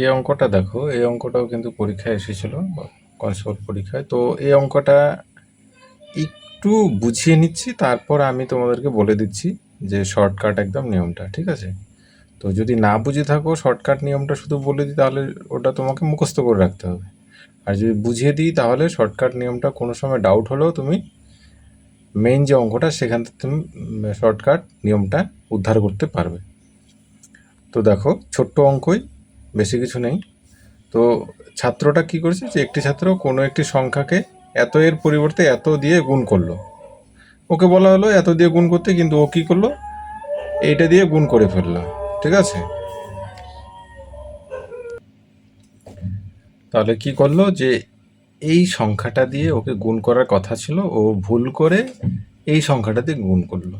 এই অঙ্কটা দেখো, এই অঙ্কটাও কিন্তু পরীক্ষায় এসেছিল কনস্টেবল পরীক্ষায়। তো এই অঙ্কটা একটু বুঝিয়ে নিচ্ছি, তারপর আমি তোমাদেরকে বলে দিচ্ছি যে শর্টকাট একদম নিয়মটা, ঠিক আছে? তো যদি না বুঝে থাকো শর্টকাট নিয়মটা শুধু বলে দিই, তাহলে ওটা তোমাকে মুখস্থ করে রাখতে হবে। আর যদি বুঝিয়ে দিই, তাহলে শর্টকাট নিয়মটা কোনো সময় ডাউট হলেও তুমি মেইন যে অঙ্কটা, সেখান থেকে তুমি শর্টকাট নিয়মটা উদ্ধার করতে পারবে। তো দেখো, ছোট্ট অঙ্কই বেশি কিছু নেই। তো ছাত্রটা কি করেছে যে একটি ছাত্র কোনো একটি সংখ্যাকে এত এর পরিবর্তে এত দিয়ে গুণ করল। ওকে বলা হলো এত দিয়ে গুণ করতে কিন্তু ও কি করল? এইটা দিয়ে গুণ করে ফেলল। ঠিক আছে? তাহলে কি করল যে এই সংখ্যাটা দিয়ে ওকে গুণ করার কথা ছিল, ও ভুল করে এই সংখ্যাটা দিয়ে গুণ করল।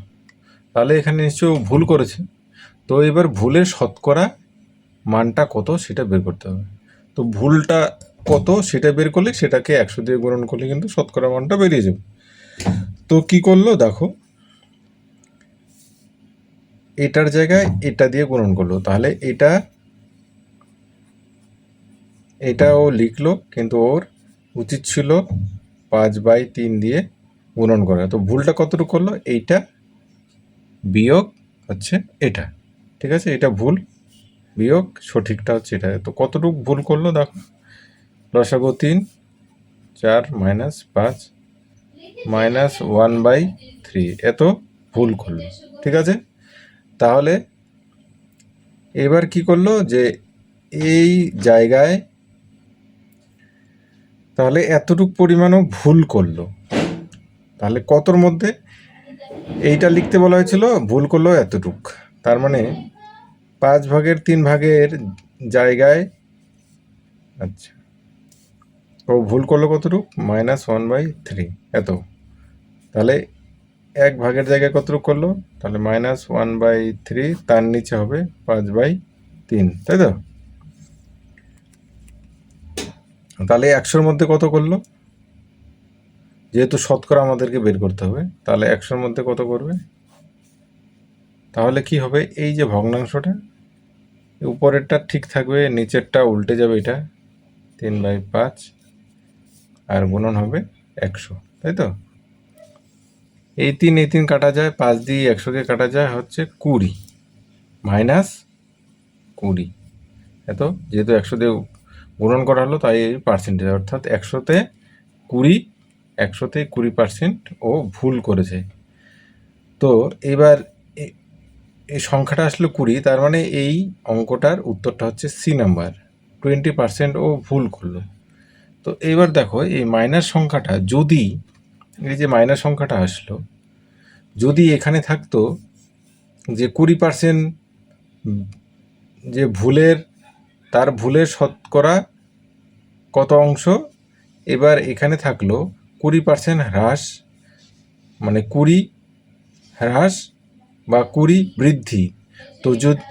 তাহলে এখানে নিশ্চয়ই ও ভুল করেছে। তো এবার ভুলের শতকরা মানটা কত সেটা বের করতে হবে। তো ভুলটা কত সেটা বের করলে সেটাকে একশো দিয়ে গ্রহণ করলে কিন্তু শতকরা মানটা বেরিয়ে যাবে। তো কি করল দেখো, এটার জায়গায় এটা দিয়ে গ্রহণ করল। তাহলে এটা এটা ও লিখলো কিন্তু ওর উচিত ছিল পাঁচ বাই তিন দিয়ে গুণন করা। তো ভুলটা কতটুকু করল? এইটা বিয়োগ হচ্ছে এটা। ঠিক আছে? এটা ভুল। বিয়োগ, সঠিকটা হচ্ছে এটা। তো কতটুকু ভুল করল দেখো। লসাগু তিন, চার মাইনাস পাঁচ মাইনাস ওয়ান বাই থ্রি। এত ভুল করল। ঠিক আছে? তাহলে এবার কি করল যে এই জায়গায় তাহলে এতটুক পরিমাণও ভুল করল। তাহলে কতর মধ্যে? এইটা লিখতে বলা হয়েছিল, ভুল করল এতটুক। তার মানে পাঁচ ভাগের তিন ভাগের জায়গায় আচ্ছা। ও ভুল করল কতটুক? মাইনাস ওয়ান বাই থ্রি, এত। তাহলে এক ভাগের জায়গায় কতটুক করল? তাহলে মাইনাস ওয়ান বাই থ্রি, তার নিচে হবে পাঁচ বাই তিন, তাই তো? তাহলে একশোর মধ্যে কত করল? যেহেতু শতকরা আমাদেরকে বের করতে হবে, তাহলে একশোর মধ্যে কত করবে? তাহলে কি হবে? এই যে ভগ্নাংশটা উপরেরটা ঠিক থাকবে, নিচেরটা উল্টে যাবে এটা। তিন বাই পাঁচ, আর গুণন হবে একশো, তাই তো? এই তিন এই তিন কাটা যায়, পাঁচ দিয়ে একশোকে কাটা যায় হচ্ছে কুড়ি, মাইনাস কুড়ি এত যেহেতু একশো দিয়ে গুণন করা হলো, তাই এই পার্সেন্টেজ অর্থাৎ একশোতে কুড়ি একশোতে কুড়ি পার্সেন্ট ও ভুল করেছে। তো এবার এই সংখ্যাটা আসলে কুড়ি, তার মানে এই অঙ্কটার উত্তরটা হচ্ছে সি নাম্বার। টোয়েন্টি পার্সেন্ট ও ভুল করল। তো এইবার দেখো, এই মাইনাস সংখ্যাটা যদি, এই যে মাইনাস সংখ্যাটা আসলো, যদি এখানে থাকতো যে কুড়ি পার্সেন্ট যে ভুলের, তার ভুলের শতকরা কত অংশ, এবার এখানে থাকল কুড়ি পার্সেন্ট হ্রাস মানে কুড়ি হ্রাস বা কুড়ি বৃদ্ধি। তো যদি,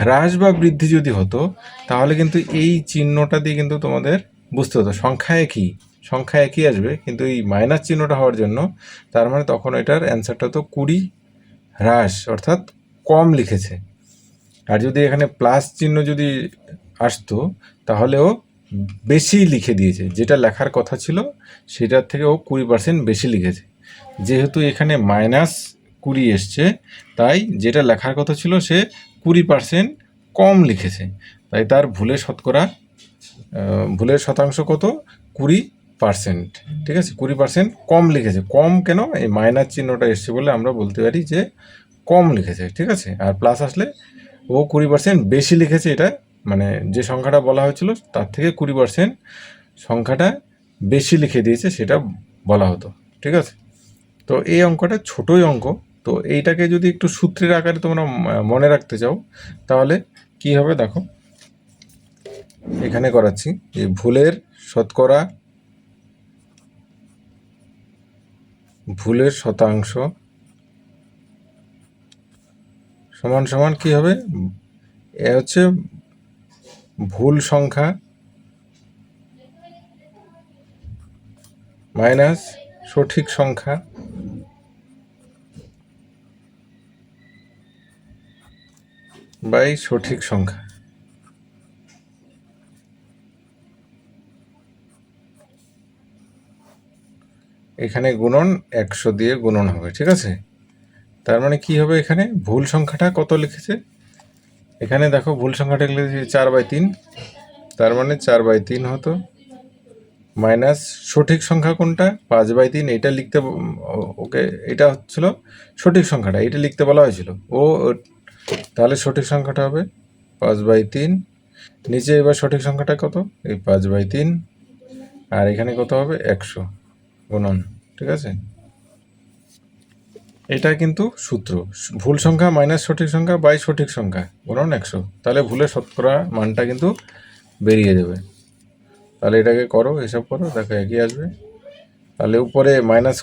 হ্রাস বা বৃদ্ধি যদি হতো, তাহলে কিন্তু এই চিহ্নটা দিয়ে কিন্তু তোমাদের বুঝতে হতো। সংখ্যা একই সংখ্যা একই আসবে। কিন্তু এই মাইনাস চিহ্নটা হওয়ার জন্য তার মানে তখন এটার অ্যান্সারটা তো কুড়ি হ্রাস, অর্থাৎ কম লিখেছে। আর যদি এখানে প্লাস চিহ্ন যদি আসতো, তাহলেও বেশি লিখে দিয়েছে। যেটা লেখার কথা ছিল, সেটার থেকে ও কুড়ি পার্সেন্ট বেশি লিখেছে। যেহেতু এখানে মাইনাস কুড়ি এসছে। তাই যেটা লেখার কথা ছিল সে কুড়ি পার্সেন্ট কম লিখেছে। তাই তার ভুলের শতকরা ভুলের শতাংশ কত? কুড়ি পার্সেন্ট ঠিক আছে? কুড়ি পার্সেন্ট কম লিখেছে। কম কেন? এই মাইনাস চিহ্নটা এসছে বলে আমরা বলতে পারি যে কম লিখেছে। ঠিক আছে? আর প্লাস আসলে ও কুড়ি পার্সেন্ট বেশি লিখেছে এটা। মানে যে সংখ্যাটা বলা হয়েছিল তার থেকে কুড়ি পার্সেন্ট সংখ্যাটা বেশি লিখে দিয়েছে সেটা বলা হতো। ঠিক আছে? তো এই অঙ্কটা ছোটোই অঙ্ক। তো এইটাকে যদি একটু সূত্রের আকারে তোমরা মনে রাখতে চাও, তাহলে কি হবে দেখো? এখানে করাচ্ছি যে ভুলের শতকরা, ভুলের শতাংশ সমান সমান কি হবে? এ হচ্ছে ভুল সংখ্যা মাইনাস সঠিক সংখ্যা বাই সঠিক সংখ্যা। এখানে গুণন একশো দিয়ে গুণন হবে, ঠিক আছে? তার মানে কি হবে এখানে? ভুল সংখ্যাটা কত লিখেছে? এখানে দেখো ভুল সংখ্যাটা লিখেছে চার বাই তিন। তার মানে চার বাই তিন হতো। মাইনাস সঠিক সংখ্যা কোনটা? পাঁচ বাই তিন, এটা লিখতে ওকে, এটা হচ্ছিল সঠিক সংখ্যাটা, এটা লিখতে বলা হয়েছিল। ও তাহলে সঠিক সংখ্যাটা হবে পাঁচ বাই তিন। নিচে এবার সঠিক সংখ্যাটা কত? এই পাঁচ বাই তিন। আর এখানে কত হবে? একশো গুণন, ঠিক আছে? এটা কিন্তু সূত্র। ভুল সংখ্যা মাইনাস সঠিক সংখ্যা বাই সঠিক সংখ্যা, গুণন একশো। তাহলে ভুলে শতকরা মানটা কিন্তু বেরিয়ে যাবে। তাহলে এটাকে করো এসব করো, দেখো একই আসবে। তাহলে উপরে মাইনাস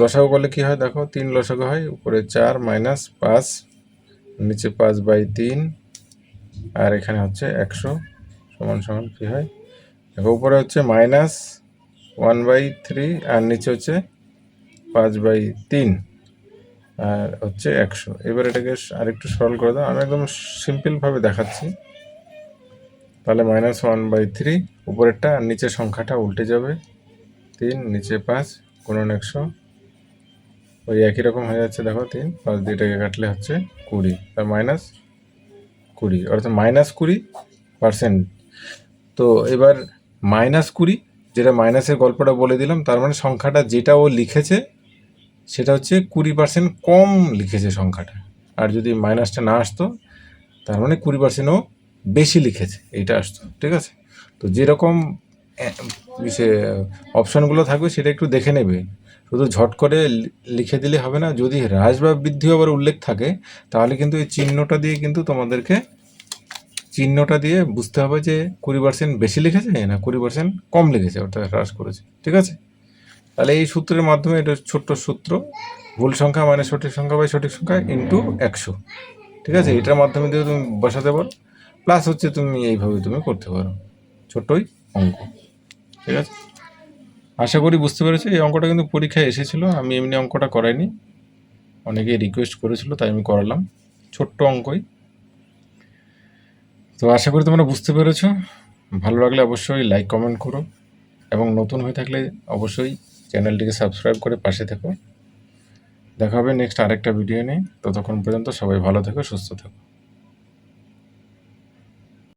লসাগু করলে কি হয়? দেখো, তিন লসাগু হয়, উপরে চার মাইনাস পাঁচ নিচে পাঁচ বাই তিন, আর এখানে হচ্ছে একশো সমান সমান কি হয়? দেখো, উপরে হচ্ছে মাইনাস ওয়ান বাই থ্রি, আর নিচে হচ্ছে পাঁচ বাই তিন, আর হচ্ছে একশো। এবার এটাকে আরেকটু সরল করে দাও। আমি একদম সিম্পলভাবে দেখাচ্ছি। তাহলে মাইনাস ওয়ান বাই থ্রি, উপরেরটা, আর নিচের সংখ্যাটা উল্টে যাবে। তিন, নিচে পাঁচ, গুণন একশো। ওই একই রকম হয়ে যাচ্ছে দেখো তিন, পাঁচ দিয়ে এটাকে কাটলে হচ্ছে কুড়ি, তার মাইনাস কুড়ি, অর্থাৎ মাইনাস কুড়ি পার্সেন্ট তো এবার মাইনাস কুড়ি, যেটা মাইনাসের গল্পটা বলে দিলাম, তার মানে সংখ্যাটা যেটা ও লিখেছে, সেটা হচ্ছে কুড়ি পার্সেন্ট কম লিখেছে সংখ্যাটা। আর যদি মাইনাসটা না আসতো, তার মানে কুড়ি পার্সেন্ট ও বেশি লিখেছে, এইটা আসতো, ঠিক আছে? তো যেরকম সে অপশানগুলো থাকবে, সেটা একটু দেখে নেবে। শুধু ঝট করে লিখে দিলে হবে না, যদি হ্রাস বা বৃদ্ধি আবার উল্লেখ থাকে, তাহলে কিন্তু এই চিহ্নটা দিয়ে কিন্তু তোমাদেরকে চিহ্নটা দিয়ে বুঝতে হবে যে কুড়ি পার্সেন্ট বেশি লিখেছে না কুড়ি পার্সেন্ট কম লিখেছে, অর্থাৎ হ্রাস করেছে, ঠিক আছে? তাহলে এই সূত্রের মাধ্যমে এটা ছোট্ট সূত্র, ভুল সংখ্যা মানে সঠিক সংখ্যা বাই সঠিক সংখ্যা ইন্টু একশো, ঠিক আছে? এটার মাধ্যমে দিয়ে তুমি বসাতে পারো প্লাস হচ্ছে তুমি এইভাবে তুমি করতে পারো, ছোট্টই অঙ্ক, ঠিক আছে? আশা করি বুঝতে পেরেছ, এই অঙ্কটা কিন্তু পরীক্ষায় এসেছিল, আমি এমনি অঙ্কটা করাইনি। অনেকে রিকোয়েস্ট করেছিল, তাই আমি করালাম, ছোট্ট অঙ্কই। তো আশা করি তোমরা বুঝতে পেরেছ, ভালো লাগলে অবশ্যই লাইক কমেন্ট করো, এবং নতুন হয়ে থাকলে অবশ্যই চ্যানেলটিকে সাবস্ক্রাইব করে পাশে থেকো। দেখা হবে নেক্সট আরেকটা ভিডিও নিয়ে, ততক্ষণ পর্যন্ত সবাই ভালো থেকো, সুস্থ থেকো।